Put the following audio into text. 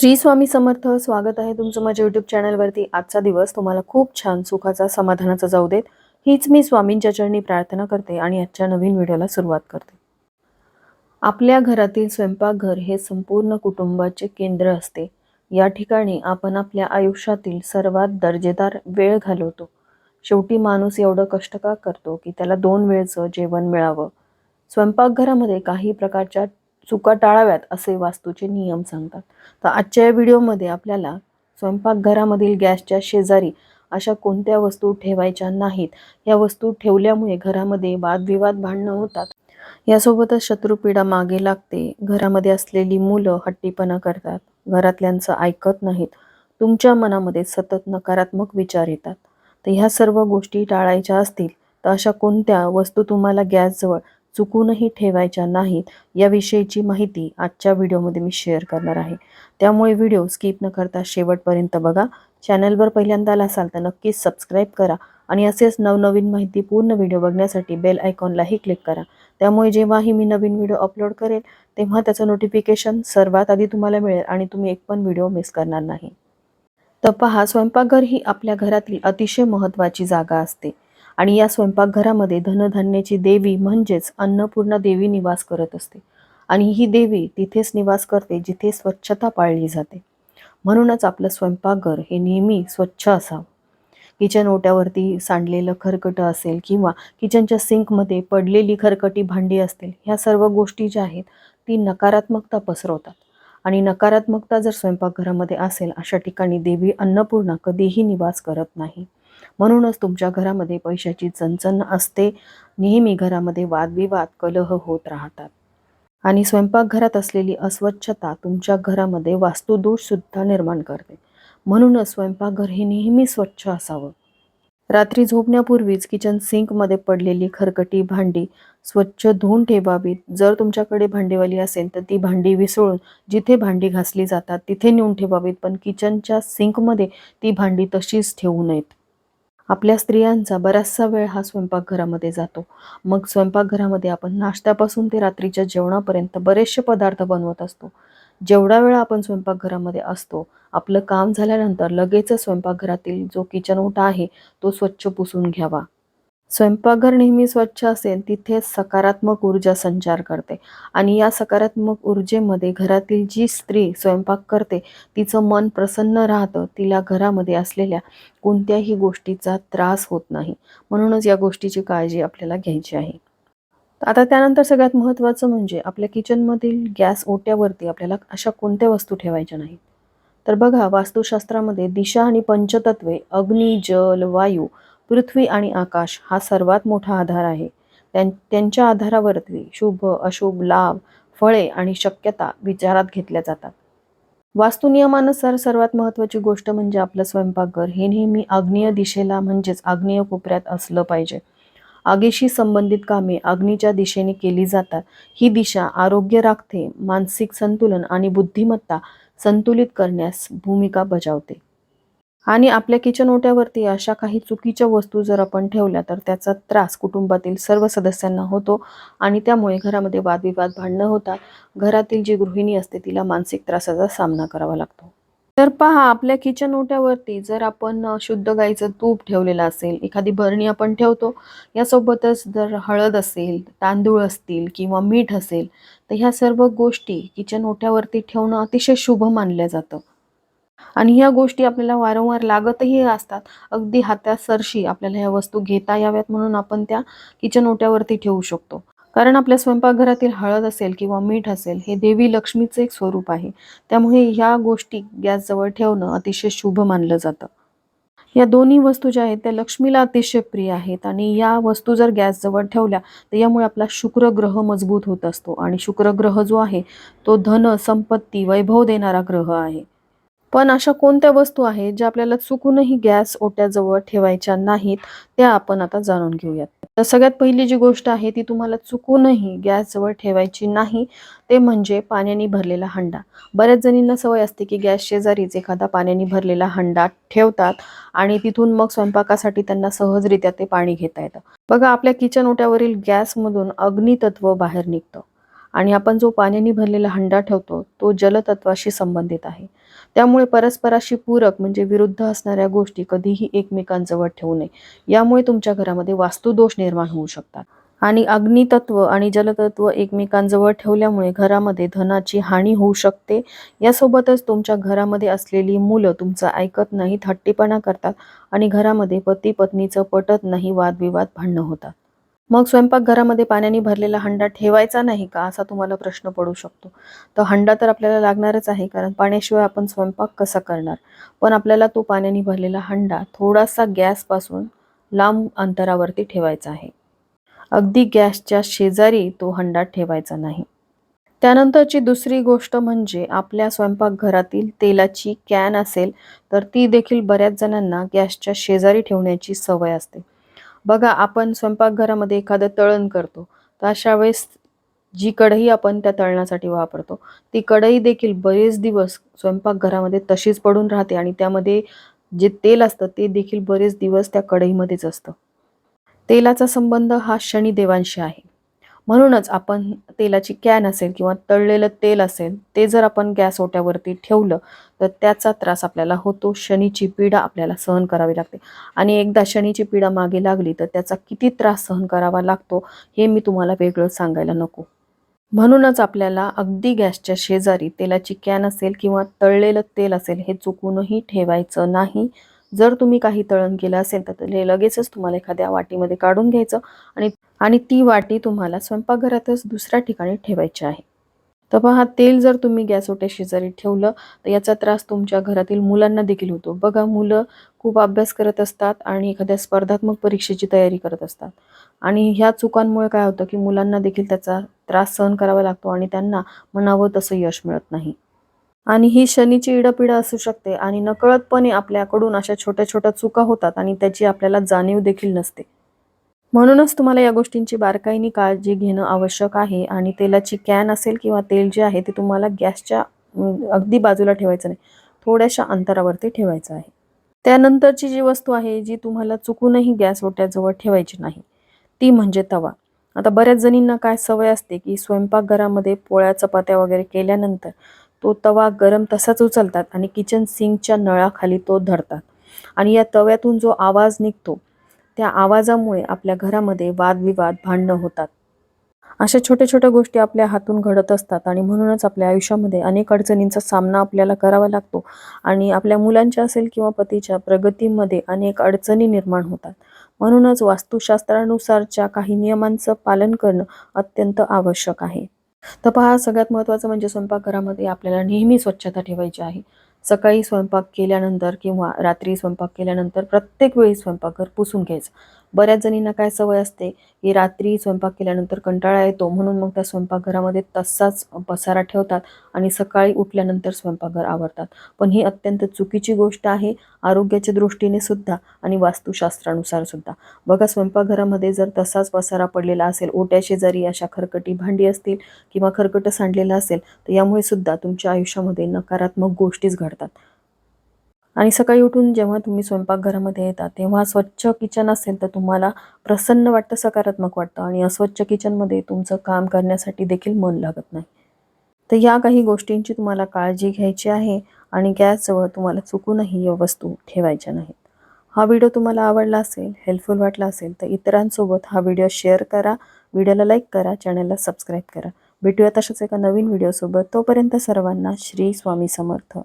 श्री स्वामी समर्थ स्वागत आहे तुमचं माझ्या यूट्यूब चॅनलवरती आजचा दिवस तुम्हाला खूप छान सुखाचा समाधानाचा जाऊ देत. हीच मी स्वामींच्या चरणी प्रार्थना करते आणि आजच्या नवीन व्हिडिओला सुरुवात करते. आपल्या घरातील स्वयंपाकघर हे संपूर्ण कुटुंबाचे केंद्र असते. या ठिकाणी आपण आपल्या आयुष्यातील सर्वात दर्जेदार वेळ घालवतो. शेवटी माणूस एवढं कष्ट का करतो की त्याला दोन वेळचं जेवण मिळावं? स्वयंपाकघरामध्ये काही प्रकारच्या चुका टाळाव्यात असे वास्तूचे नियम सांगतात. तर आजच्या या व्हिडिओमध्ये आपल्याला स्वयंपाकघरामधील गॅसच्या शेजारी अशा कोणत्या वस्तू ठेवायच्या नाहीत? या वस्तू ठेवल्यामुळे घरामध्ये वादविवाद भांडणं होतात. यासोबतच शत्रुपीडा मागे लागते. घरामध्ये असलेली मुलं हट्टीपणा करतात. घरातल्यांचं ऐकत नाहीत. तुमच्या मनामध्ये सतत नकारात्मक विचार येतात. तर ह्या सर्व गोष्टी टाळायच्या असतील तर अशा कोणत्या वस्तू तुम्हाला गॅसजवळ चुकूनही ठेवायच्या नाहीत याविषयीची माहिती आजच्या व्हिडिओमध्ये मी शेअर करणार आहे. त्यामुळे व्हिडिओ स्किप न करता शेवटपर्यंत बघा. चॅनलवर पहिल्यांदा आला असाल तर नक्कीच सबस्क्राईब करा आणि असेच नवनवीन माहिती पूर्ण व्हिडिओ बघण्यासाठी बेल आयकॉनलाही क्लिक करा. त्यामुळे जेव्हाही मी नवीन व्हिडिओ अपलोड करेल तेव्हा त्याचं नोटिफिकेशन सर्वात आधी तुम्हाला मिळेल आणि तुम्ही एक पण व्हिडिओ मिस करणार नाही. तर पहा स्वयंपाकघर ही आपल्या घरातील अतिशय महत्त्वाची जागा असते. आणि या स्वयंपाकघरामध्ये धनधान्याची देवी म्हणजेच अन्नपूर्णा देवी निवास करत असते. आणि ही देवी तिथेच निवास करते जिथे स्वच्छता पाळली जाते. म्हणूनच आपलं स्वयंपाकघर हे नेहमी स्वच्छ असावं. किचन ओट्यावरती सांडलेलं खरकटं असेल किंवा किचनच्या सिंकमध्ये पडलेली खरकटी भांडी असतील ह्या सर्व गोष्टी ज्या आहेत ती नकारात्मकता पसरवतात. आणि नकारात्मकता जर स्वयंपाकघरामध्ये असेल अशा ठिकाणी देवी अन्नपूर्णा कधीही निवास करत नाही. म्हणूनच तुमच्या घरामध्ये पैशाची चणचण असते. नेहमी घरामध्ये वादविवाद कलह होत राहतात. आणि स्वयंपाकघरात असलेली अस्वच्छता तुमच्या घरामध्ये वास्तुदोष सुद्धा निर्माण करते. म्हणूनच स्वयंपाकघर हे नेहमी स्वच्छ असावं. रात्री झोपण्यापूर्वीच किचन सिंकमध्ये पडलेली खरकटी भांडी स्वच्छ धुवून ठेवावीत. जर तुमच्याकडे भांडेवाली असेल तर ती भांडी विसळून जिथे भांडी घासली जातात तिथे नेऊन ठेवावीत. पण किचनच्या सिंकमध्ये ती भांडी तशीच ठेवू नयेत. आपल्या स्त्रियांचा बराचसा वेळ हा स्वयंपाकघरामध्ये जातो. मग स्वयंपाकघरामध्ये आपण नाश्त्यापासून ते रात्रीच्या जेवणापर्यंत बरेचसे पदार्थ बनवत असतो. जेवढा वेळ आपण स्वयंपाकघरामध्ये असतो आपलं काम झाल्यानंतर लगेचच स्वयंपाकघरातील जो किचन ओटा आहे तो स्वच्छ पुसून घ्यावा. स्वयंपाकघर नेहमी स्वच्छ असेल तिथे सकारात्मक ऊर्जा संचार करते. आणि या सकारात्मक ऊर्जेमध्ये घरातील जी स्त्री स्वयंपाक करते तिचं मन प्रसन्न राहतं तिला घरामध्ये असलेल्या कोणत्याही गोष्टीचा त्रास होत नाही. म्हणूनच या गोष्टीची काळजी आपल्याला घ्यायची आहे. आता त्यानंतर सगळ्यात महत्त्वाचं म्हणजे आपल्या किचनमधील गॅस ओट्यावरती आपल्याला अशा कोणत्या वस्तू ठेवायच्या नाहीत? तर बघा वास्तुशास्त्रामध्ये दिशा आणि पंचतत्वे अग्नी जल वायू पृथ्वी आणि आकाश हा सर्वात मोठा आधार आहे. त्यां त्यांच्या आधारावरती शुभ अशुभ लाभ फळे आणि शक्यता विचारात घेतल्या जातात. वास्तुनियमानुसार सर्वात महत्त्वाची गोष्ट म्हणजे आपलं स्वयंपाकघर. हे नेहमी आग्नेय दिशेला म्हणजेच आग्नेय कोपऱ्यात असलं पाहिजे. आगीशी संबंधित कामे अग्नीच्या दिशेने केली जातात. ही दिशा आरोग्य राखते मानसिक संतुलन आणि बुद्धिमत्ता संतुलित करण्यास भूमिका बजावते. आणि आपल्या किचन ओट्यावरती अशा काही चुकीच्या वस्तू जर आपण ठेवल्या तर त्याचा त्रास कुटुंबातील सर्व सदस्यांना होतो आणि त्यामुळे घरामध्ये वादविवाद भांडणं होतात. घरातील जी गृहिणी असते तिला मानसिक त्रासाचा सामना करावा लागतो. तर पहा आपल्या किचन ओट्यावरती जर आपण शुद्ध गाईचं तूप ठेवलेलं असेल एखादी भरणी आपण ठेवतो यासोबतच जर हळद असेल तांदूळ असतील किंवा मीठ असेल तर ह्या सर्व गोष्टी किचन ओट्यावरती ठेवणं अतिशय शुभ मानलं जातं. आणि ह्या गोष्टी आपल्याला वारंवार लागतही असतात. अगदी हातासरशी आपल्याला ह्या वस्तू घेता याव्यात म्हणून आपण त्या किचन ओट्यावरती ठेवू शकतो. कारण आपल्या स्वयंपाकघरातील हळद असेल किंवा मीठ असेल हे देवी लक्ष्मीचं एक स्वरूप आहे. त्यामुळे ह्या गोष्टी गॅसजवळ ठेवणं अतिशय शुभ मानलं जातं. या दोन्ही वस्तू ज्या आहेत त्या लक्ष्मीला अतिशय प्रिय आहेत आणि या वस्तू जर गॅसजवळ ठेवल्या तर यामुळे आपला शुक्र ग्रह मजबूत होत असतो. आणि शुक्र ग्रह जो आहे तो धन संपत्ती वैभव देणारा ग्रह आहे. पण अशा कोणत्या वस्तू आहेत ज्या आपल्याला चुकूनही गॅस ओट्याजवळ ठेवायच्या नाहीत त्या आपण आता जाणून घेऊयात. तर सगळ्यात पहिली जी गोष्ट आहे ती तुम्हाला चुकूनही गॅसजवळ ठेवायची नाही ते म्हणजे पाण्याने भरलेला हंडा. बऱ्याच जणींना सवय असते की गॅस शेजारीच एखादा पाण्याने भरलेला हंडा ठेवतात आणि तिथून मग स्वयंपाकासाठी त्यांना सहजरित्या ते पाणी घेता येतं. बघा आपल्या किचन ओट्यावरील गॅसमधून अग्नितत्व बाहेर निघतं आणि आपण जो पाण्याने भरलेला हंडा ठेवतो तो जलतत्वाशी संबंधित आहे. त्यामुळे परस्पराशी पूरक म्हणजे विरुद्ध असणाऱ्या गोष्टी कधीही एकमेकांजवळ ठेवू नये. यामुळे तुमच्या घरामध्ये वास्तुदोष निर्माण होऊ शकतात. आणि अग्नितत्व आणि जलतत्व एकमेकांजवळ ठेवल्यामुळे घरामध्ये धनाची हानी होऊ शकते. यासोबतच तुमच्या घरामध्ये असलेली मुलं तुमचं ऐकत नाहीत हट्टीपणा करतात आणि घरामध्ये पती पत्नीचं पटत नाही वादविवाद भांडणं होतात. मग स्वयंपाकघरामध्ये पाण्याने भरलेला हंडा ठेवायचा नाही का असा तुम्हाला प्रश्न पडू शकतो. तर हंडा तर आपल्याला लागणारच आहे कारण पाण्याशिवाय आपण स्वयंपाक कसा करणार? पण आपल्याला तो पाण्याने भरलेला हंडा थोडासा गॅसपासून लांब अंतरावरती ठेवायचा आहे. अगदी गॅसच्या शेजारी तो हंडा ठेवायचा नाही. त्यानंतरची दुसरी गोष्ट म्हणजे आपल्या स्वयंपाकघरातील तेलाची कॅन असेल तर ती देखील बऱ्याच जणांना गॅसच्या शेजारी ठेवण्याची सवय असते. बघा आपण स्वयंपाकघरामध्ये एखादं तळण करतो तर अशा वेळेस जी कढई आपण त्या तळणासाठी वापरतो ती कढई देखील बरेच दिवस स्वयंपाकघरामध्ये तशीच पडून राहते आणि त्यामध्ये जे तेल असतं ते देखील बरेच दिवस त्या कढईमध्येच असतं. तेलाचा संबंध हा शनिदेवांशी आहे. म्हणूनच आपण तेलाची कॅन असेल किंवा तळलेलं तेल असेल ते जर आपण गॅस ओट्यावरती ठेवलं तर त्याचा त्रास आपल्याला होतो. शनीची पीडा आपल्याला सहन करावी लागते. आणि एकदा शनीची पीडा मागे लागली तर त्याचा किती त्रास सहन करावा लागतो हे मी तुम्हाला वेगळं सांगायला नको. म्हणूनच आपल्याला अगदी गॅसच्या शेजारी तेलाची कॅन असेल किंवा तळलेलं तेल असेल हे चुकूनही ठेवायचं नाही. जर तुम्ही काही तळण केलं असेल तर ते लगेचच तुम्हाला एखाद्या वाटीमध्ये काढून घ्यायचं आणि आणि ती वाटी तुम्हाला स्वयंपाकघरातच दुसऱ्या ठिकाणी ठेवायची आहे. तर पहा तेल जर तुम्ही गॅस ओट्या शेजारी ठेवलं तर याचा त्रास तुमच्या घरातील मुलांना देखील होतो. बघा मुलं खूप अभ्यास करत असतात आणि एखाद्या स्पर्धात्मक परीक्षेची तयारी करत असतात. आणि ह्या चुकांमुळे काय होतं की मुलांना देखील त्याचा त्रास सहन करावा लागतो आणि त्यांना म्हणावं तसं यश मिळत नाही. आणि ही शनीची इडापिडा असू शकते आणि नकळतपणे आपल्याकडून अशा छोट्या छोट्या चुका होतात आणि त्याची आपल्याला जाणीव देखील नसते. म्हणूनच तुम्हाला या गोष्टींची बारकाईने काळजी घेणं आवश्यक आहे आणि तेलाची कॅन असेल किंवा तेल जे आहे ते तुम्हाला गॅसच्या अगदी बाजूला ठेवायचं नाही. थोड्याशा अंतरावरती ठेवायचं आहे. त्यानंतरची जी वस्तू आहे जी तुम्हाला चुकूनही गॅस ओट्याजवळ ठेवायची नाही ती म्हणजे तवा. आता बऱ्याच जणींना काय सवय असते की स्वयंपाकघरामध्ये पोळ्या चपात्या वगैरे केल्यानंतर तो तवा गरम तसाच उचलतात आणि किचन सिंकच्या नळाखाली तो धरतात. आणि या तव्यातून जो आवाज निघतो त्या आवाजामुळे आपल्या घरामध्ये वादविवाद भांडणं होतात. अशा छोट्या छोट्या गोष्टी आपल्या हातून घडत असतात आणि म्हणूनच आपल्या आयुष्यामध्ये अनेक अडचणींचा सामना आपल्याला करावा लागतो आणि आपल्या मुलांच्या असेल किंवा पतीच्या प्रगतीमध्ये अनेक अडचणी निर्माण होतात. म्हणूनच वास्तुशास्त्रानुसारच्या काही नियमांचं पालन करणं अत्यंत आवश्यक आहे. तर पहा सगळ्यात महत्त्वाचं म्हणजे स्वयंपाकघरामध्ये आपल्याला नेहमी स्वच्छता ठेवायची आहे. सकाळी स्वयंपाक केल्यानंतर किंवा रात्री स्वयंपाक केल्यानंतर प्रत्येक वेळी स्वयंपाकघर पुसून घ्यायचं. बऱ्याच जणींना काय सवय असते की रात्री स्वयंपाक केल्यानंतर कंटाळा येतो म्हणून मग त्या स्वयंपाकघरामध्ये तसाच पसारा ठेवतात आणि सकाळी उठल्यानंतर स्वयंपाकघर आवरतात. पण ही अत्यंत चुकीची गोष्ट आहे आरोग्याच्या दृष्टीने सुद्धा आणि वास्तुशास्त्रानुसार सुद्धा. बघा स्वयंपाकघरामध्ये जर तसाच पसारा पडलेला असेल ओट्या शेजारी अशा खरकटी भांडी असतील किंवा खरकटं सांडलेलं असेल तर यामुळे सुद्धा तुमच्या आयुष्यामध्ये नकारात्मक गोष्टीच घडतात. आणि सकाळी उठून जेव्हा तुम्ही स्वयंपाकघरामध्ये येता तेव्हा स्वच्छ किचन असेल तर तुम्हाला प्रसन्न वाटतं सकारात्मक वाटतं आणि अस्वच्छ किचनमध्ये तुमचं काम करण्यासाठी देखील मन लागत नाही. तर या काही गोष्टींची तुम्हाला काळजी घ्यायची आहे आणि गॅसजवळ तुम्हाला चुकूनही या वस्तू ठेवायच्या नाहीत. हा व्हिडिओ तुम्हाला आवडला असेल हेल्पफुल वाटला असेल तर इतरांसोबत हा व्हिडिओ शेअर करा व्हिडिओला लाईक करा चॅनलला सबस्क्राईब करा. भेटूया तशाच एका नवीन व्हिडिओसोबत. तोपर्यंत सर्वांना श्री स्वामी समर्थ.